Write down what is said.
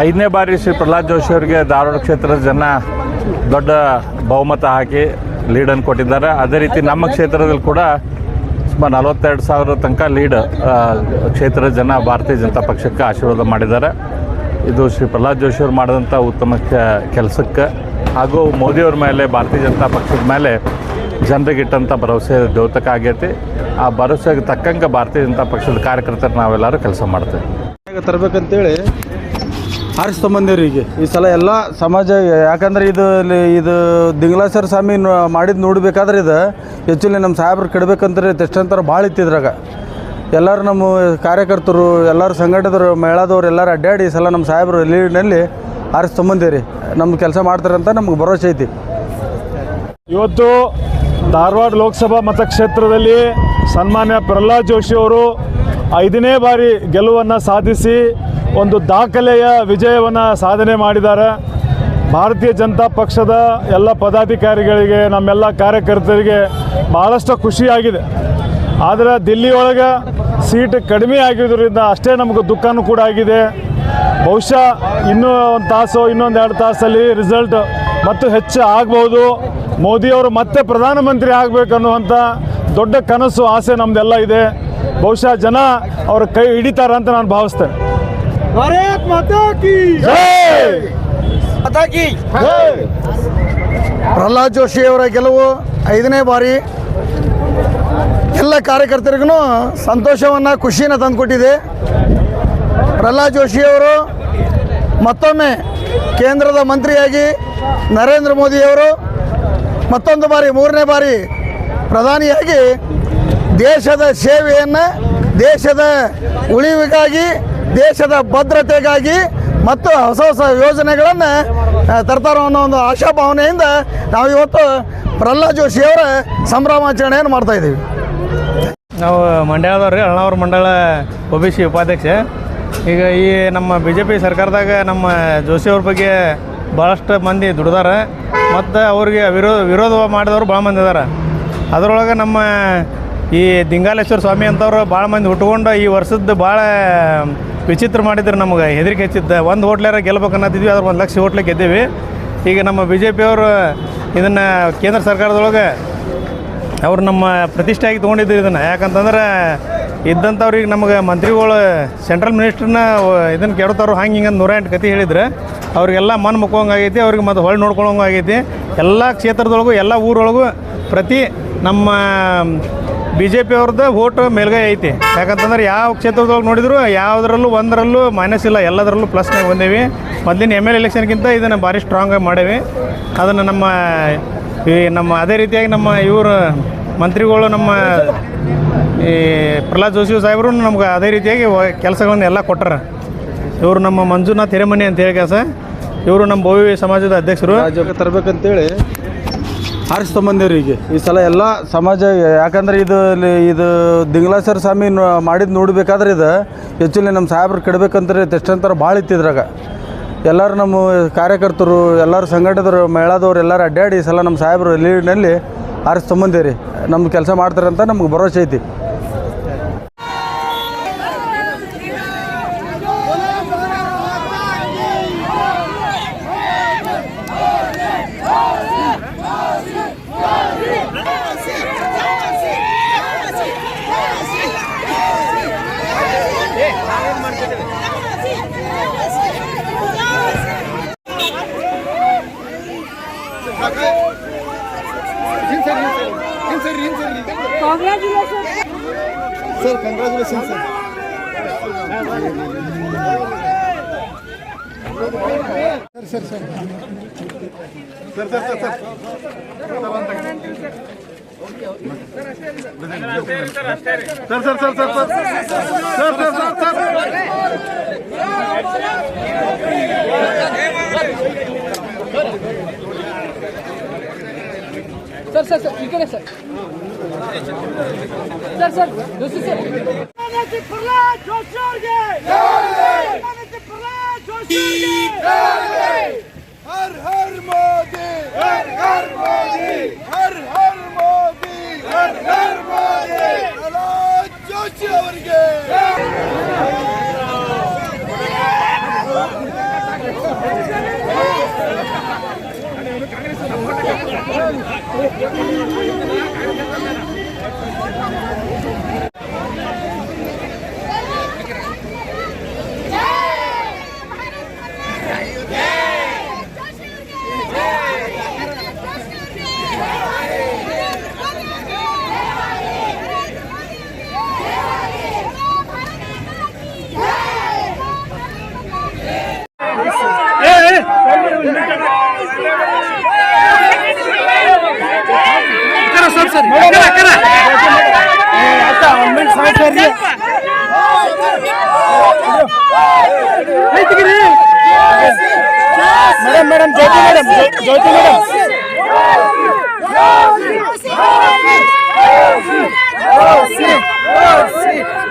ಐದನೇ ಬಾರಿ ಶ್ರೀ ಪ್ರಹ್ಲಾದ್ ಜೋಶಿ ಅವರಿಗೆ ಧಾರವಾಡ ಕ್ಷೇತ್ರದ ಜನ ದೊಡ್ಡ ಬಹುಮತ ಹಾಕಿ ಲೀಡನ್ನು ಕೊಟ್ಟಿದ್ದಾರೆ. ಅದೇ ರೀತಿ ನಮ್ಮ ಕ್ಷೇತ್ರದಲ್ಲಿ ಕೂಡ ಸುಮಾರು ನಲವತ್ತೆರಡು ಸಾವಿರ ತನಕ ಲೀಡ್ ಕ್ಷೇತ್ರದ ಜನ ಭಾರತೀಯ ಜನತಾ ಪಕ್ಷಕ್ಕೆ ಆಶೀರ್ವಾದ ಮಾಡಿದ್ದಾರೆ. ಇದು ಶ್ರೀ ಪ್ರಹ್ಲಾದ್ ಜೋಶಿ ಅವರು ಮಾಡಿದಂಥ ಉತ್ತಮ ಕೆಲಸಕ್ಕೆ. ಹಾಗೂ ಮೋದಿಯವ್ರ ಮೇಲೆ, ಭಾರತೀಯ ಜನತಾ ಪಕ್ಷದ ಮೇಲೆ ಜನರಿಗೆ ಇಟ್ಟಂಥ ಭರವಸೆ ದ್ಯೋತಕ ಆಗೈತಿ. ಆ ಭರವಸೆಗೆ ತಕ್ಕಂಗೆ ಭಾರತೀಯ ಜನತಾ ಪಕ್ಷದ ಕಾರ್ಯಕರ್ತರು ನಾವೆಲ್ಲರೂ ಕೆಲಸ ಮಾಡ್ತೇವೆ. ಈಗ ತರ್ಬೇಕಂತೇಳಿ ಆರಿಸ್ಕೊಂಬಂದೇವ್ರಿ ಈಗ. ಈ ಸಲ ಎಲ್ಲ ಸಮಾಜ, ಯಾಕಂದ್ರೆ ಇದು ಇದು ದಿಂಗ್ಲಾಸರ್ ಸ್ವಾಮಿ ಮಾಡಿದ್ ನೋಡ್ಬೇಕಾದ್ರೆ ಇದು ಹೆಚ್ಚುಲಿ ನಮ್ಮ ಸಾಹೇಬ್ರು ಕೆಡ್ಬೇಕಂದ್ರೆ ಎಷ್ಟಂತಾರ ಭಾಳ ಇತ್ತಿದ್ರಾಗ ಎಲ್ಲರೂ ನಮ್ಮ ಕಾರ್ಯಕರ್ತರು, ಎಲ್ಲರೂ ಸಂಘಟದರು ಮೇಳದವ್ರು ಎಲ್ಲರೂ ಅಡ್ಡಾಡಿ ಈ ಸಲ ನಮ್ಮ ಸಾಹೇಬ್ರು ಲೀಡ್ನಲ್ಲಿ ಆರಿಸ್ಕೊಂಬಂದೇವ್ರಿ ನಮ್ಮ ಕೆಲಸ ಮಾಡ್ತಾರೆ ಅಂತ ನಮ್ಗೆ ಭರವಸೆ ಐತಿ. ಇವತ್ತು ಧಾರವಾಡ ಲೋಕಸಭಾ ಮತಕ್ಷೇತ್ರದಲ್ಲಿ ಸನ್ಮಾನ್ಯ ಪ್ರಹ್ಲಾದ್ ಜೋಶಿ ಅವರು ಐದನೇ ಬಾರಿ ಗೆಲುವನ್ನು ಸಾಧಿಸಿ ಒಂದು ದಾಖಲೆಯ ವಿಜಯವನ್ನು ಸಾಧನೆ ಮಾಡಿದ್ದಾರೆ. ಭಾರತೀಯ ಜನತಾ ಪಕ್ಷದ ಎಲ್ಲ ಪದಾಧಿಕಾರಿಗಳಿಗೆ, ನಮ್ಮೆಲ್ಲ ಕಾರ್ಯಕರ್ತರಿಗೆ ಭಾಳಷ್ಟು ಖುಷಿಯಾಗಿದೆ. ಆದರೆ ದಿಲ್ಲಿಯೊಳಗೆ ಸೀಟ್ ಕಡಿಮೆ ಆಗಿರೋದ್ರಿಂದ ಅಷ್ಟೇ ನಮಗೆ ದುಃಖನೂ ಕೂಡ ಆಗಿದೆ. ಬಹುಶಃ ಇನ್ನೂ ಒಂದು ತಾಸು, ಇನ್ನೊಂದು ಎರಡು ತಾಸಲ್ಲಿ ರಿಸಲ್ಟ್ ಮತ್ತು ಹೆಚ್ಚು ಆಗ್ಬೋದು. ಮೋದಿಯವರು ಮತ್ತೆ ಪ್ರಧಾನಮಂತ್ರಿ ಆಗಬೇಕನ್ನುವಂಥ ದೊಡ್ಡ ಕನಸು, ಆಸೆ ನಮ್ಮದೆಲ್ಲ ಇದೆ. ಬಹುಶಃ ಜನ ಅವರ ಕೈ ಹಿಡಿತಾರೆ ಅಂತ ನಾನು ಭಾವಿಸ್ತೇನೆ. ಪ್ರಹ್ಲಾದ್ ಜೋಶಿ ಅವರ ಗೆಲುವು ಐದನೇ ಬಾರಿ. ಎಲ್ಲ ಕಾರ್ಯಕರ್ತರಿಗೂ ಸಂತೋಷವನ್ನು ಖುಷಿಯನ್ನು ತಂದುಕೊಟ್ಟಿದೆ. ಪ್ರಹ್ಲಾದ್ ಜೋಶಿ ಅವರು ಮತ್ತೊಮ್ಮೆ ಕೇಂದ್ರದ ಮಂತ್ರಿಯಾಗಿ ನರೇಂದ್ರ ಮೋದಿಯವರು ಮತ್ತೊಂದು ಬಾರಿ ಮೂರನೇ ಬಾರಿ ಪ್ರಧಾನಿಯಾಗಿ ದೇಶದ ಸೇವೆಯನ್ನು ದೇಶದ ಉಳಿವಿಗಾಗಿ ದೇಶದ ಭದ್ರತೆಗಾಗಿ ಮತ್ತು ಹೊಸ ಹೊಸ ಯೋಜನೆಗಳನ್ನು ತರ್ತಾರೋ ಅನ್ನೋ ಒಂದು ಆಶಾಭಾವನೆಯಿಂದ ನಾವು ಇವತ್ತು ಪ್ರಹ್ಲಾದ್ ಜೋಶಿ ಅವರ ಸಂಭ್ರಮಾಚರಣೆಯನ್ನು ಮಾಡ್ತಾ ಇದ್ದೀವಿ. ನಾವು ಮಂಡ್ಯದವ್ರಿ ಅಣ್ಣವ್ರ ಮಂಡಳ ಒ ಬಿ ಸಿ ಉಪಾಧ್ಯಕ್ಷ. ಈಗ ಈ ನಮ್ಮ ಬಿ ಜೆ ಪಿ ಸರ್ಕಾರದಾಗ ನಮ್ಮ ಜೋಶಿ ಅವ್ರ ಬಗ್ಗೆ ಭಾಳಷ್ಟು ಮಂದಿ ದುಡ್ದಾರ. ಮತ್ತು ಅವ್ರಿಗೆ ವಿರೋಧ ವಿರೋಧ ಮಾಡಿದವರು ಭಾಳ ಮಂದಿ ಇದ್ದಾರೆ ಅದರೊಳಗೆ ನಮ್ಮ ಈ ದಿಂಗಾಲೇಶ್ವರ ಸ್ವಾಮಿ ಅಂತವ್ರು ಭಾಳ ಮಂದಿ ಹುಟ್ಕೊಂಡು ಈ ವರ್ಷದ್ದು ಭಾಳ ವಿಚಿತ್ರ ಮಾಡಿದ್ರು ನಮಗೆ ಹೆದರಿಕೆ ಹೆಚ್ಚಿದ್ದ ಒಂದು ಹೋಟ್ಲಾರ ಗೆಲ್ಬೇಕು ಅನ್ನತ್ತಿದ್ವಿ ಅದ್ರ ಒಂದು ಲಕ್ಷ ಹೋಟ್ಲಿಗೆ ಗೆದ್ದೀವಿ. ಈಗ ನಮ್ಮ ಬಿ ಜೆ ಪಿಯವರು ಇದನ್ನು ಕೇಂದ್ರ ಸರ್ಕಾರದೊಳಗೆ ಅವರು ನಮ್ಮ ಪ್ರತಿಷ್ಠೆಯಾಗಿ ತೊಗೊಂಡಿದ್ದು ಇದನ್ನು. ಯಾಕಂತಂದ್ರೆ ಇದ್ದಂಥವ್ರಿಗೆ ನಮಗೆ ಮಂತ್ರಿಗಳು, ಸೆಂಟ್ರಲ್ ಮಿನಿಸ್ಟ್ರನ್ನ ಇದನ್ನು ಕೆಡ್ತಾರೋ ಹಂಗೆ ಹಿಂಗೆ ನೂರ ಎಂಟು ಕತೆ ಹೇಳಿದ್ರೆ, ಅವ್ರಿಗೆಲ್ಲ ಮನ್ ಮುಕ್ಕೋಂಗಾಗೈತಿ ಅವ್ರಿಗೆ ಮತ್ತು ಹೊಳ್ಳಿ ನೋಡ್ಕೊಳಂಗಾಗೈತಿ ಎಲ್ಲ ಕ್ಷೇತ್ರದೊಳಗೂ, ಎಲ್ಲ ಊರೊಳಗೂ ಪ್ರತಿ ನಮ್ಮ ಬಿ ಜೆ ಪಿ ಅವ್ರದ್ದು ಓಟ್ ಮೇಲ್ಗೈ ಐತಿ. ಯಾಕಂತಂದ್ರೆ ಯಾವ ಕ್ಷೇತ್ರದೊಳಗೆ ನೋಡಿದ್ರು ಯಾವುದರಲ್ಲೂ ಒಂದರಲ್ಲೂ ಮೈನಸ್ ಇಲ್ಲ, ಎಲ್ಲದರಲ್ಲೂ ಪ್ಲಸ್ನಾಗ ಬಂದೇವಿ. ಮೊದಲಿನ ಎಂ ಎಲ್ ಎಲೆಕ್ಷನ್ಗಿಂತ ಇದನ್ನು ಭಾರಿ ಸ್ಟ್ರಾಂಗಾಗಿ ಮಾಡೇವಿ. ಅದನ್ನು ನಮ್ಮ, ಈ ನಮ್ಮ ಅದೇ ರೀತಿಯಾಗಿ ನಮ್ಮ ಇವರು ಮಂತ್ರಿಗಳು ನಮ್ಮ ಈ ಪ್ರಹ್ಲಾದ್ ಜೋಶಿ ಸಾಹೇಬರು ನಮ್ಗೆ ಅದೇ ರೀತಿಯಾಗಿ ಕೆಲಸಗಳನ್ನ ಎಲ್ಲ ಕೊಟ್ಟರು. ಇವರು ನಮ್ಮ ಮಂಜುನಾಥ್ ಹಿರೇಮನಿ ಅಂತ ಹೇಳಿ ಕೆಲಸ. ಇವರು ನಮ್ಮ ಭವ್ಯ ಸಮಾಜದ ಅಧ್ಯಕ್ಷರು. ತರ್ಬೇಕಂತೇಳಿ ಆರಿಸ್ಕೊಂಬಂದೇವ್ರಿ ಈಗ. ಈ ಸಲ ಎಲ್ಲ ಸಮಾಜ, ಯಾಕಂದ್ರೆ ಇದು ಇದು ದಿಂಗ್ಲಾಸರ್ ಸ್ವಾಮಿ ಮಾಡಿದ್ದು ನೋಡ್ಬೇಕಾದ್ರೆ ಇದು ಆ್ಯಕ್ಚುಲಿ ನಮ್ಮ ಸಾಹೇಬ್ರು ಕೆಡ್ಬೇಕಂದ್ರೆ ಎಷ್ಟಂತಾರ ಭಾಳ ಇತ್ತಿದ್ರಾಗ ಎಲ್ಲರೂ ನಮ್ಮ ಕಾರ್ಯಕರ್ತರು, ಎಲ್ಲರೂ ಸಂಘಟದರು ಮೇಳದವ್ರು ಎಲ್ಲರೂ ಅಡ್ಡಾಡಿ ಈ ಸಲ ನಮ್ಮ ಸಾಹೇಬ್ರು ಲೀಡ್ನಲ್ಲಿ ಆರಿಸ್ಕೊಂಬಂದೇವ್ರಿ ನಮ್ಮ ಕೆಲಸ ಮಾಡ್ತಾರಂತ ನಮ್ಗೆ ಭರವಸೆ ಐತಿ. sir. Congratulations, sir. Sir, sir, sir. Sir, sir, sir, sir. Sir, sir, sir, sir, sir. Sir, sir, sir, sir. Sir sir sir ಈ ಕಡೆ sir sir sir Joshi sir Prahlad Joshi ಅವ್ರಿಗೆ Prahlad Joshi Madam madam জয়তু madam জয়তু madam Oh, shit! Oh, shit!